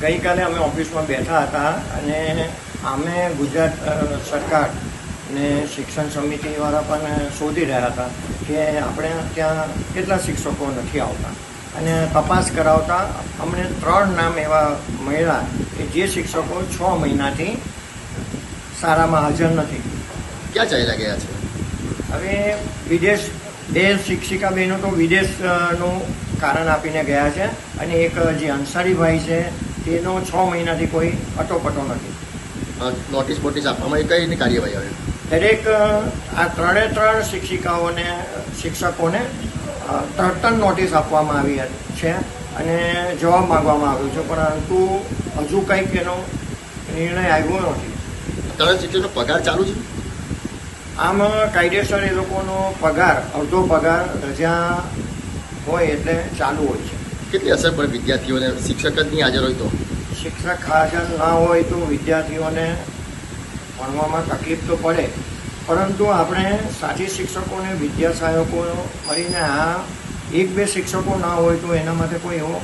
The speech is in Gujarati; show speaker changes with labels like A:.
A: ગઈકાલે અમે ઓફિસમાં બેઠા હતા અને અમે ગુજરાત સરકાર ને શિક્ષણ સમિતિવાળા પણ શોધી રહ્યા હતા કે આપણે ત્યાં કેટલા શિક્ષકો નથી આવતા. અને તપાસ કરાવતા અમને ત્રણ નામ એવા મળ્યા કે જે શિક્ષકો છ મહિનાથી શાળામાં હાજર નથી.
B: ક્યાં ચાલ્યા ગયા છે?
A: હવે વિદેશ બે શિક્ષિકા બહેનો તો વિદેશનું કારણ આપીને ગયા છે અને એક જે અંસારીભાઈ છે તેનો છ મહિનાથી કોઈ અટોપટો નથી.
B: નોટિસ નોટિસ બોટિસ આપવામાં કઈ એની કાર્યવાહી આવે?
A: દરેક આ ત્રણે ત્રણ શિક્ષિકાઓને શિક્ષકોને તરતન તરત નોટિસ આપવામાં આવી છે અને જવાબ માંગવામાં આવ્યો છે. પરંતુ હજુ કંઈક એનો નિર્ણય આવ્યો નથી.
B: ત્રણ શિક્ષકનો પગાર ચાલુ છે?
A: આમ કાયદેસર એ લોકોનો પગાર અડધો પગાર રજા હોય એટલે ચાલુ હોય છે.
B: કેટલી અસર પડે વિદ્યાર્થીઓને? શિક્ષક જ નહીં હાજર હોય તો?
A: શિક્ષક હાજર ના હોય તો વિદ્યાર્થીઓને ભણવામાં તકલીફ તો પડે. પરંતુ આપણે સાથી શિક્ષકોને, વિદ્યા સહાયકો મળીને આ એક બે શિક્ષકો ના હોય તો એના માટે કોઈ એવો